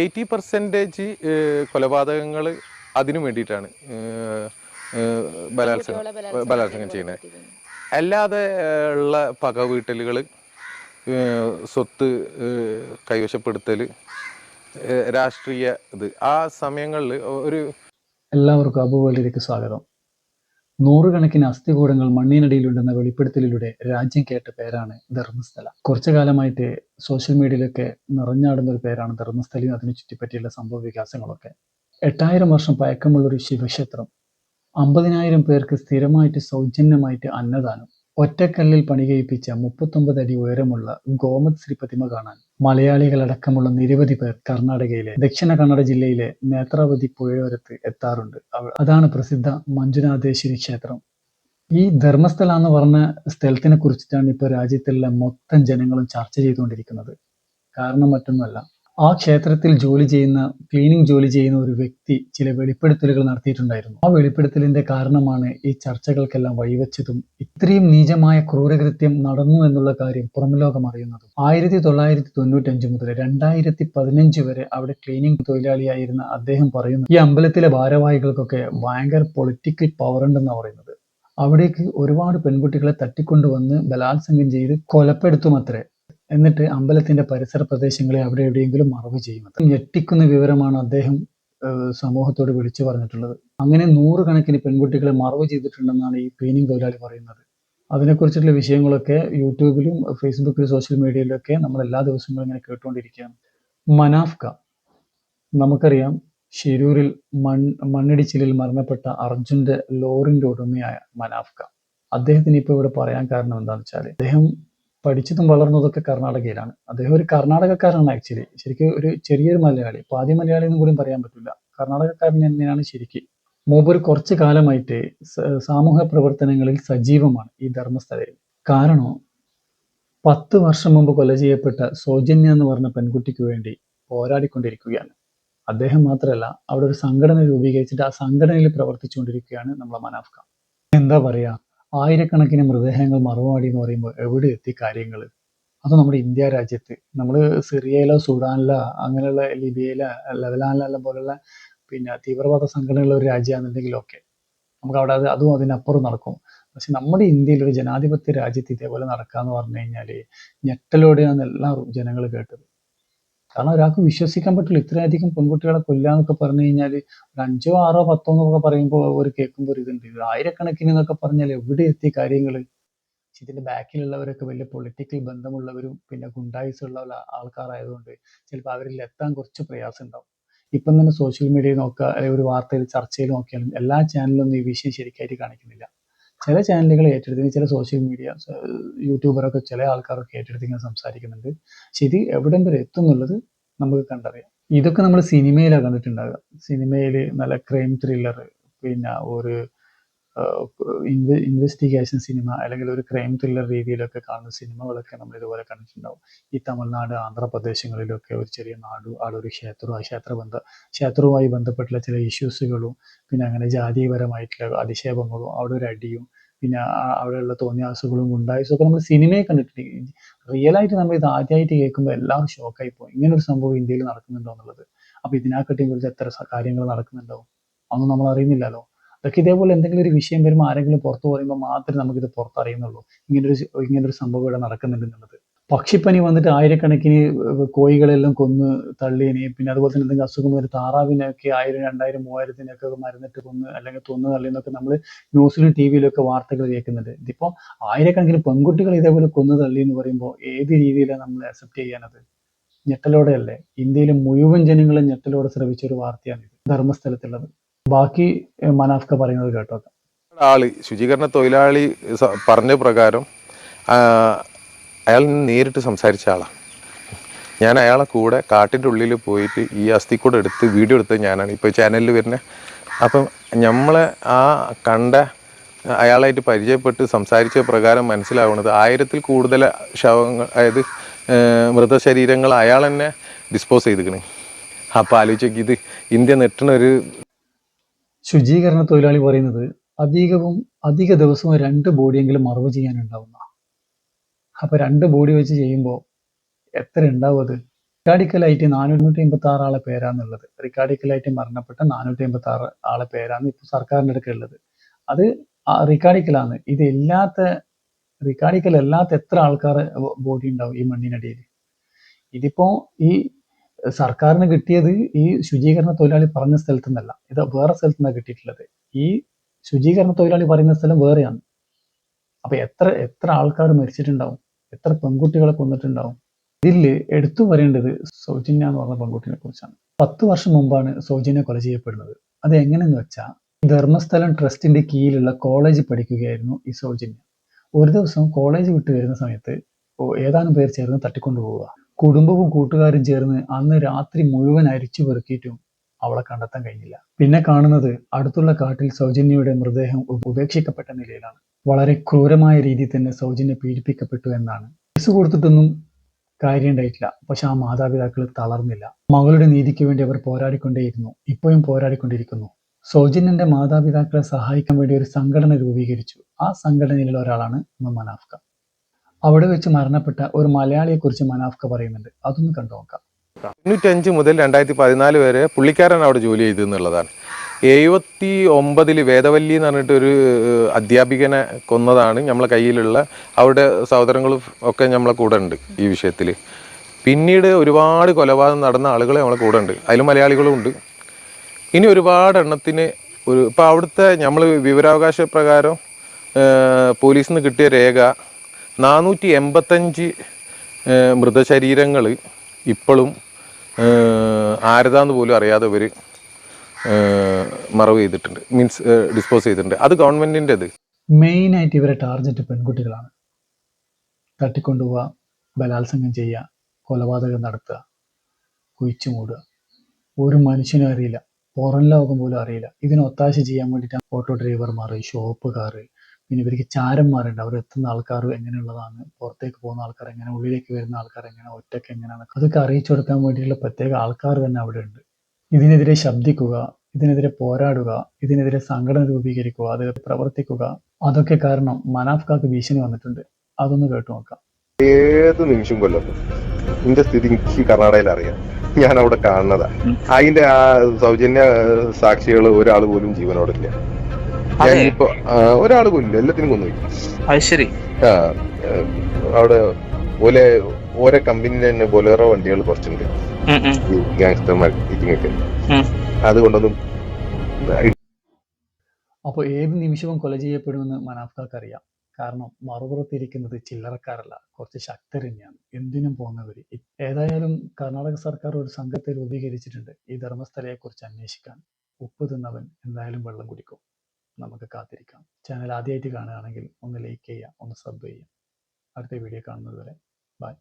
Eighty percentage കൊലപാതകങ്ങൾ അതിനു വേണ്ടിയിട്ടാണ് ബലാത്സംഗം ബലാത്സംഗം ചെയ്യുന്നത്. അല്ലാതെ ഉള്ള പക വീട്ടലുകൾ സ്വത്ത് കൈവശപ്പെടുത്തൽ രാഷ്ട്രീയ ഇത് ആ സമയങ്ങളിൽ ഒരു എല്ലാവർക്കും അബുവേൾഡിലേക്ക് സ്വാഗതം. നൂറുകണക്കിന് അസ്ഥികൂടങ്ങൾ മണ്ണിനടിയിലുണ്ടെന്ന വെളിപ്പെടുത്തലിലൂടെ രാജ്യം കേട്ട പേരാണ് ധർമ്മസ്ഥല. കുറച്ചു കാലമായിട്ട് സോഷ്യൽ മീഡിയയിലൊക്കെ നിറഞ്ഞാടുന്ന ഒരു പേരാണ് ധർമ്മസ്ഥലയും അതിനു ചുറ്റിപ്പറ്റിയുള്ള സംഭവ വികാസങ്ങളൊക്കെ. എട്ടായിരം വർഷം പഴക്കമുള്ള ഒരു ശിവക്ഷേത്രം അമ്പതിനായിരം പേർക്ക് സ്ഥിരമായിട്ട് സൗജന്യമായിട്ട് അന്നദാനം ഒറ്റക്കല്ലിൽ പണികഴിപ്പിച്ച മുപ്പത്തൊമ്പത് അടി ഉയരമുള്ള ഗോമത് ശ്രീ പ്രതിമ കാണാൻ മലയാളികളടക്കമുള്ള നിരവധി പേർ കർണാടകയിലെ ദക്ഷിണ കന്നഡ ജില്ലയിലെ നേത്രാവതി പുഴയോരത്ത് എത്താറുണ്ട്. അതാണ് പ്രസിദ്ധ മഞ്ജുനാഥേശ്വരി ക്ഷേത്രം. ഈ ധർമ്മസ്ഥല എന്ന് പറഞ്ഞ സ്ഥലത്തിനെ കുറിച്ചിട്ടാണ് ഇപ്പോൾ രാജ്യത്തുള്ള മൊത്തം ജനങ്ങളും ചർച്ച ചെയ്തുകൊണ്ടിരിക്കുന്നത്. കാരണം മറ്റൊന്നുമല്ല ആ ക്ഷേത്രത്തിൽ ജോലി ചെയ്യുന്ന ക്ലീനിങ് ജോലി ചെയ്യുന്ന ഒരു വ്യക്തി ചില വെളിപ്പെടുത്തലുകൾ നടത്തിയിട്ടുണ്ടായിരുന്നു. ആ വെളിപ്പെടുത്തലിന്റെ കാരണമാണ് ഈ ചർച്ചകൾക്കെല്ലാം വഴിവെച്ചതും ഇത്രയും നീചമായ ക്രൂരകൃത്യം നടന്നു എന്നുള്ള കാര്യം പുറംലോകം അറിയുന്നതും. ആയിരത്തി തൊള്ളായിരത്തി തൊണ്ണൂറ്റഞ്ച് മുതൽ രണ്ടായിരത്തി പതിനഞ്ച് വരെ അവിടെ ക്ലീനിങ് തൊഴിലാളിയായിരുന്ന അദ്ദേഹം പറയുന്നു ഈ അമ്പലത്തിലെ ഭാരവാഹികൾക്കൊക്കെ ഭയങ്കര പൊളിറ്റിക്കൽ പവർ ഉണ്ടെന്നാണ് പറയുന്നത്. അവിടേക്ക് ഒരുപാട് പെൺകുട്ടികളെ തട്ടിക്കൊണ്ടുവന്ന് ബലാത്സംഗം ചെയ്ത് കൊലപ്പെടുത്തുമത്രേ. എന്നിട്ട് അമ്പലത്തിന്റെ പരിസര പ്രദേശങ്ങളെ അവിടെ എവിടെയെങ്കിലും മറവ് ചെയ്യുന്നത്. ഞെട്ടിക്കുന്ന വിവരമാണ് അദ്ദേഹം സമൂഹത്തോട് വിളിച്ചു പറഞ്ഞിട്ടുള്ളത്. അങ്ങനെ നൂറുകണക്കിന് പെൺകുട്ടികളെ മറവ് ചെയ്തിട്ടുണ്ടെന്നാണ് ഈ ക്ലീനിങ് തൊഴിലാളി പറയുന്നത്. അതിനെക്കുറിച്ചുള്ള വിഷയങ്ങളൊക്കെ യൂട്യൂബിലും ഫേസ്ബുക്കിലും സോഷ്യൽ മീഡിയയിലൊക്കെ നമ്മൾ എല്ലാ ദിവസങ്ങളും ഇങ്ങനെ കേട്ടുകൊണ്ടിരിക്കുകയാണ്. മനാഫ്ക. നമുക്കറിയാം ഷിരൂരിൽ മൺ മണ്ണിടിച്ചിലിൽ മരണപ്പെട്ട അർജുന്റെ ലോറിന്റെ ഉടമയായ മനാഫ്ക. അദ്ദേഹത്തിന് ഇപ്പോൾ ഇവിടെ പറയാൻ കാരണം എന്താണെന്ന് വെച്ചാൽ അദ്ദേഹം പഠിച്ചതും വളർന്നതൊക്കെ കർണാടകയിലാണ്. അദ്ദേഹം ഒരു കർണാടകക്കാരനാണ് ആക്ച്വലി ശരിക്കും ഒരു ചെറിയൊരു മലയാളി. പാതി മലയാളി എന്നും കൂടി പറയാൻ പറ്റില്ല. കർണാടകക്കാരൻ തന്നെയാണ് ശരിക്കും. മൂപ്പർ കുറച്ച് കാലമായിട്ട് സാമൂഹ്യ പ്രവർത്തനങ്ങളിൽ സജീവമാണ് ഈ ധർമ്മസ്ഥലയിൽ. കാരണം പത്ത് വർഷം മുമ്പ് കൊല ചെയ്യപ്പെട്ട സൗജന്യ എന്ന് പറഞ്ഞ പെൺകുട്ടിക്ക് വേണ്ടി പോരാടിക്കൊണ്ടിരിക്കുകയാണ്. അദ്ദേഹം മാത്രമല്ല അവിടെ ഒരു സംഘടന രൂപീകരിച്ചിട്ട് ആ സംഘടനയിൽ പ്രവർത്തിച്ചുകൊണ്ടിരിക്കുകയാണ് നമ്മളെ മനാഫ്ക. എന്താ പറയാ? ആയിരക്കണക്കിന് മൃതദേഹങ്ങൾ മറുപടി എന്ന് പറയുമ്പോൾ എവിടെ എത്തി കാര്യങ്ങൾ? അത് നമ്മുടെ ഇന്ത്യ രാജ്യത്ത്. നമ്മൾ സിറിയയിലോ സുഡാനിലോ അങ്ങനെയുള്ള ലിബിയയിലോ ലെബനാനിലോ പോലുള്ള പിന്നെ തീവ്രവാദ സംഘടനയുള്ള ഒരു രാജ്യമാണെന്നുണ്ടെങ്കിലൊക്കെ നമുക്ക് അവിടെ അത് അതും അതിനപ്പുറം നടക്കും. പക്ഷെ നമ്മുടെ ഇന്ത്യയിൽ ഒരു ജനാധിപത്യ രാജ്യത്ത് ഇതേപോലെ നടക്കാന്ന് പറഞ്ഞു കഴിഞ്ഞാൽ ഞെട്ടലോടെയാണ് എല്ലാ ജനങ്ങൾ കേട്ടത്. കാരണം ഒരാൾക്ക് വിശ്വസിക്കാൻ പറ്റില്ല. ഇത്രയധികം പെൺകുട്ടികളെ കൊല്ലാന്നൊക്കെ പറഞ്ഞു കഴിഞ്ഞാൽ ഒരു അഞ്ചോ ആറോ പത്തോ എന്നൊക്കെ പറയുമ്പോൾ ഒരു കേൾക്കുമ്പോൾ ഒരു ഇതുണ്ട്. ആയിരക്കണക്കിന് എന്നൊക്കെ പറഞ്ഞാൽ എവിടെ എത്തി കാര്യങ്ങൾ? ഇതിന്റെ ബാക്കിലുള്ളവരൊക്കെ വലിയ പൊളിറ്റിക്കൽ ബന്ധമുള്ളവരും പിന്നെ ഗുണ്ടായിസ് ഉള്ള ആൾക്കാരായതുകൊണ്ട് ചിലപ്പോൾ അവരിൽ എത്താൻ കുറച്ച് പ്രയാസം ഉണ്ടാവും. ഇപ്പം തന്നെ സോഷ്യൽ മീഡിയയിൽ നോക്കുക അല്ലെങ്കിൽ ഒരു വാർത്തയിൽ ചർച്ചയിൽ നോക്കിയാലും എല്ലാ ചാനലിലും ഈ വിഷയം ശരിക്കായിട്ട് കാണിക്കുന്നില്ല. ചില ചാനലുകൾ ഏറ്റെടുത്ത് ചില സോഷ്യൽ മീഡിയ യൂട്യൂബറൊക്കെ ചില ആൾക്കാരൊക്കെ ഏറ്റെടുത്ത് ഇങ്ങനെ സംസാരിക്കുന്നുണ്ട് ശരി എവിടെ വരെ എത്തും എന്നുള്ളത് നമുക്ക് കണ്ടറിയാം. ഇതൊക്കെ നമ്മൾ സിനിമയിലാണ് കണ്ടിട്ടുണ്ടാകുക സിനിമയിൽ നല്ല ക്രൈം ത്രില്ലർ പിന്നെ ഒരു ഇൻവെസ്റ്റിഗേഷൻ സിനിമ അല്ലെങ്കിൽ ഒരു ക്രൈം ത്രില്ലർ രീതിയിലൊക്കെ കാണുന്ന സിനിമകളൊക്കെ നമ്മൾ ഇതുപോലെ കണ്ടിട്ടുണ്ടാവും. ഈ തമിഴ്നാട് ആന്ധ്രാപ്രദേശങ്ങളിലൊക്കെ ഒരു ചെറിയ നാട് ആ ക്ഷേത്ര ബന്ധ ക്ഷേത്രവുമായി ബന്ധപ്പെട്ടുള്ള ചില ഇഷ്യൂസുകളും പിന്നെ അങ്ങനെ ജാതീയപരമായിട്ടുള്ള അധിക്ഷേപങ്ങളും അവിടെ ഒരു അടിയും പിന്നെ അവിടെയുള്ള തോന്നിയാസുകളും ഗുണ്ടായുസും നമ്മൾ സിനിമയെ കണ്ടിട്ടുണ്ട്. റിയൽ ആയിട്ട് നമ്മൾ ഇത് ആദ്യമായിട്ട് കേൾക്കുമ്പോൾ എല്ലാവരും ഷോക്കായി പോകും ഇങ്ങനെ ഒരു സംഭവം ഇന്ത്യയിൽ നടക്കുന്നുണ്ടോ എന്നുള്ളത്. അപ്പൊ ഇതിനെക്കാട്ടിയും കുറിച്ച് എത്ര കാര്യങ്ങൾ നടക്കുന്നുണ്ടാവും? അതൊന്നും നമ്മൾ അറിയുന്നില്ലല്ലോ. അതൊക്കെ ഇതേപോലെ എന്തെങ്കിലും ഒരു വിഷയം വരുമ്പോൾ ആരെങ്കിലും പുറത്തു പറയുമ്പോൾ മാത്രമേ നമുക്കിത് പുറത്തറിയുന്നുള്ളൂ. ഇങ്ങനൊരു ഇങ്ങനൊരു സംഭവം ഇവിടെ നടക്കുന്നുണ്ട് എന്നുള്ളത്. പക്ഷിപ്പനി വന്നിട്ട് ആയിരക്കണക്കിന് കോഴികളെല്ലാം കൊന്ന് തള്ളിയനെ പിന്നെ അതുപോലെ തന്നെ എന്തെങ്കിലും അസുഖം വരും താറാവിനൊക്കെ ആയിരം രണ്ടായിരം മൂവായിരത്തിനൊക്കെ മരുന്നിട്ട് കൊന്ന് അല്ലെങ്കിൽ തൊന്ന് തള്ളിയെന്നൊക്കെ നമ്മൾ ന്യൂസിലും ടി വിയിലൊക്കെ വാർത്തകൾ കേൾക്കുന്നുണ്ട്. ഇതിപ്പോൾ ആയിരക്കണക്കിന് പെൺകുട്ടികൾ ഇതേപോലെ കൊന്നു തള്ളി എന്ന് പറയുമ്പോൾ ഏത് രീതിയിലാണ് നമ്മൾ അക്സെപ്റ്റ് ചെയ്യാനത്? ഞെട്ടലോടെയല്ലേ? ഇന്ത്യയിലെ മുഴുവൻ ജനങ്ങളും ഞെട്ടലോടെ ശ്രവിച്ച ഒരു വാർത്തയാണിത്. ധർമ്മസ്ഥലത്തുള്ളത്. ബാക്കി മനാഫ്ക പറയുന്നത് കേട്ടോ ആൾ ശുചീകരണ തൊഴിലാളി പറഞ്ഞ പ്രകാരം അയാൾ നേരിട്ട് സംസാരിച്ച ആളാണ് ഞാൻ അയാളെ കൂടെ കാട്ടിന്റെ ഉള്ളിൽ പോയിട്ട് ഈ അസ്ഥിക്കൂടെ എടുത്ത് വീഡിയോ എടുത്ത് ഞാനാണ്. ഇപ്പോൾ ചാനലിൽ വരുന്നത് അപ്പം നമ്മളെ ആ കണ്ട അയാളായിട്ട് പരിചയപ്പെട്ട് സംസാരിച്ച പ്രകാരം മനസ്സിലാവുന്നത് ആയിരത്തിൽ കൂടുതൽ ശവങ്ങൾ അതായത് മൃതശരീരങ്ങൾ അയാൾ തന്നെ ഡിസ്പോസ് ചെയ്തിക്കണ് അപ്പോൾ ആലോചിച്ചേക്ക് ഇത് ഇന്ത്യ നെട്ടണ ഒരു ശുചീകരണ തൊഴിലാളി പറയുന്നത് അധികവും അധിക ദിവസവും രണ്ട് ബോഡിയെങ്കിലും മറവ് ചെയ്യാനുണ്ടാവുന്ന. അപ്പോൾ രണ്ട് ബോഡി വെച്ച് ചെയ്യുമ്പോൾ എത്ര ഉണ്ടാവും അത്? റിക്കാർഡിക്കലായിട്ട് നാനൂറ്റി അമ്പത്തി ആറ് ആളെ പേരാന്നുള്ളത്. റിക്കാർഡിക്കലായിട്ട് മരണപ്പെട്ട നാനൂറ്റി അമ്പത്തി ആറ് ആളെ പേരാണ് ഇപ്പൊ സർക്കാരിന്റെ അടുക്ക ഉള്ളത് അത് റിക്കാർഡിക്കലാണ് ഇത് ഇല്ലാത്ത റിക്കാർഡിക്കൽ അല്ലാത്ത എത്ര ആൾക്കാർ ബോഡി ഉണ്ടാവും ഈ മണ്ണിനടിയിൽ ഇതിപ്പോ ഈ സർക്കാരിന് കിട്ടിയത് ഈ ശുചീകരണ തൊഴിലാളി പറഞ്ഞ സ്ഥലത്തു നിന്നല്ല ഇത് വേറെ സ്ഥലത്തു നിന്നാണ് കിട്ടിയിട്ടുള്ളത്. ഈ ശുചീകരണ തൊഴിലാളി പറയുന്ന സ്ഥലം വേറെയാണ്. അപ്പൊ എത്ര എത്ര ആൾക്കാർ മരിച്ചിട്ടുണ്ടാവും? എത്ര പെൺകുട്ടികളെ കൊന്നിട്ടുണ്ടാവും? ഇതിൽ എടുത്തു പറയേണ്ടത് സൗജന്യ എന്ന് പറഞ്ഞ പെൺകുട്ടിനെ കുറിച്ചാണ്. പത്ത് വർഷം മുമ്പാണ് സൗജന്യ കൊല ചെയ്യപ്പെടുന്നത്. അത് എങ്ങനെയെന്ന് വെച്ചാൽ ധർമ്മസ്ഥലം ട്രസ്റ്റിന്റെ കീഴിലുള്ള കോളേജിൽ പഠിക്കുകയായിരുന്നു ഈ സൗജന്യ. ഒരു ദിവസം കോളേജ് വിട്ട് വരുന്ന സമയത്ത് ഏതാനും പേർ ചേർന്ന് തട്ടിക്കൊണ്ടുപോവുക. കുടുംബവും കൂട്ടുകാരും ചേർന്ന് അന്ന് രാത്രി മുഴുവൻ അരിച്ചു പെറുക്കിയിട്ടും അവളെ കണ്ടെത്താൻ കഴിഞ്ഞില്ല. പിന്നെ കാണുന്നത് അടുത്തുള്ള കാട്ടിൽ സൗജന്യയുടെ മൃതദേഹം ഉപ- ഉപേക്ഷിക്കപ്പെട്ട നിലയിലാണ്. വളരെ ക്രൂരമായ രീതിയിൽ തന്നെ സൗജന്യ പീഡിപ്പിക്കപ്പെട്ടു എന്നാണ്. കേസ് കൊടുത്തിട്ടൊന്നും കാര്യം ഉണ്ടായിട്ടില്ല. പക്ഷെ ആ മാതാപിതാക്കൾ തളർന്നില്ല. മകളുടെ നീതിക്ക് വേണ്ടി അവർ പോരാടിക്കൊണ്ടേയിരുന്നു. ഇപ്പോഴും പോരാടിക്കൊണ്ടിരിക്കുന്നു. സൗജന്യന്റെ മാതാപിതാക്കളെ സഹായിക്കാൻ വേണ്ടി ഒരു സംഘടന രൂപീകരിച്ചു. ആ സംഘടനയിലുള്ള ഒരാളാണ് മനാഫ്ക. അവിടെ വെച്ച് മരണപ്പെട്ട ഒരു മലയാളിയെ കുറിച്ച് മനാഫ്ക പറയുന്നുണ്ട്. അതൊന്ന് കണ്ടു നോക്കാം. തൊണ്ണൂറ്റഞ്ച് മുതൽ രണ്ടായിരത്തി പതിനാല് വരെ പുള്ളിക്കാരൻ അവിടെ ജോലി ചെയ്തു എന്നുള്ളതാണ്. എഴുപത്തി ഒമ്പതിൽ വേദവല്ലി എന്ന് പറഞ്ഞിട്ടൊരു അധ്യാപികനെ കൊന്നതാണ് നമ്മളെ കയ്യിലുള്ള. അവരുടെ സഹോദരങ്ങളും ഒക്കെ നമ്മളെ കൂടെ ഉണ്ട് ഈ വിഷയത്തിൽ പിന്നീട് ഒരുപാട് കൊലപാതകം നടന്ന ആളുകൾ നമ്മളെ കൂടെ ഉണ്ട്. അതിൽ മലയാളികളും ഉണ്ട്. ഇനി ഒരുപാട് എണ്ണത്തിന് ഒരു ഇപ്പോൾ അവിടുത്തെ നമ്മൾ വിവരാവകാശ പ്രകാരം പോലീസിൽ നിന്ന് കിട്ടിയ രേഖ നാനൂറ്റി എൺപത്തഞ്ച് മൃതശരീരങ്ങൾ ഇപ്പോഴും ആരതാന്ന് പോലും അറിയാതെ ഇവർ മറവ് ചെയ്തിട്ടുണ്ട്. മീൻസ് ഡിസ്പോസ് ചെയ്തിട്ടുണ്ട്. അത് ഗവൺമെന്റിന്റെത് മെയിനായിട്ട് ഇവരെ ടാർജറ്റ് പെൺകുട്ടികളാണ്. തട്ടിക്കൊണ്ടുപോവുക ബലാത്സംഗം ചെയ്യുക കൊലപാതകം നടത്തുക കുഴിച്ചു മൂടുക. ഒരു മനുഷ്യനും അറിയില്ല. പുറം ലോകം പോലും അറിയില്ല. ഇതിന് ഒത്താശ ചെയ്യാൻ വേണ്ടിയിട്ടാണ് ഓട്ടോ ഡ്രൈവർമാർ ഷോപ്പുകാർ പിന്നെ ഇവർക്ക് ചാരന്മാരുണ്ട് അവർ എത്തുന്ന ആൾക്കാർ എങ്ങനെയുള്ളതാണ്? പുറത്തേക്ക് പോകുന്ന ആൾക്കാർ എങ്ങനെ? ഉള്ളിലേക്ക് വരുന്ന ആൾക്കാർ എങ്ങനെ? ഒറ്റയ്ക്ക് എങ്ങനെയാണ്? അതൊക്കെ അറിയിച്ചു കൊടുക്കാൻ വേണ്ടിയിട്ടുള്ള പ്രത്യേക ആൾക്കാർ തന്നെ അവിടെ ഉണ്ട്. ഇതിനെതിരെ ശബ്ദിക്കുക ഇതിനെതിരെ പോരാടുക ഇതിനെതിരെ സംഘടന രൂപീകരിക്കുക അത് പ്രവർത്തിക്കുക അതൊക്കെ കാരണം മനാഫ്കാക്ക് ഭീഷണി വന്നിട്ടുണ്ട്. അതൊന്ന് കേട്ടു നോക്കാം. ഏത് നിമിഷം കൊല്ലം? എന്റെ സ്ഥിതി എനിക്ക് കർണാടകയിൽ അറിയാം. ഞാൻ അവിടെ കാണുന്നതാ. അതിന്റെ ആ സൗജന്യ സാക്ഷികൾ ഒരാൾ പോലും ജീവനോടില്ല ഞാനിപ്പോ ഒരാൾ കൊല്ലില്ല എല്ലാത്തിനും കൊന്നു അത് ശരി. ആ അവിടെ ഓലെ ഓരോ കമ്പനിയിലെ തന്നെ ബൊലേറോ വണ്ടികൾ കുറച്ചുണ്ട്. ഈ ഗാങ്സ്റ്റർമാർ. അതുകൊണ്ടൊന്നും അപ്പോൾ ഏത് നിമിഷവും കൊല ചെയ്യപ്പെടുമെന്ന് മനാഫ്കാർക്ക് അറിയാം കാരണം മറുപുറത്തിരിക്കുന്നത് ചില്ലറക്കാരല്ല കുറച്ച് ശക്തർ തന്നെയാണ്. എന്തിനും പോകുന്നവർ ഏതായാലും കർണാടക സർക്കാർ ഒരു സംഘത്തെ രൂപീകരിച്ചിട്ടുണ്ട്. ഈ ധർമ്മസ്ഥലയെക്കുറിച്ച് അന്വേഷിക്കാൻ ഉപ്പ് തിന്നവൻ എന്തായാലും വെള്ളം കുടിക്കും. നമുക്ക് കാത്തിരിക്കാം. ചാനൽ ആദ്യമായിട്ട് കാണുകയാണെങ്കിൽ ഒന്ന് ലൈക്ക് ചെയ്യുക ഒന്ന് സബ് ചെയ്യുക. അടുത്ത വീഡിയോ കാണുന്നത് വരെ ബൈ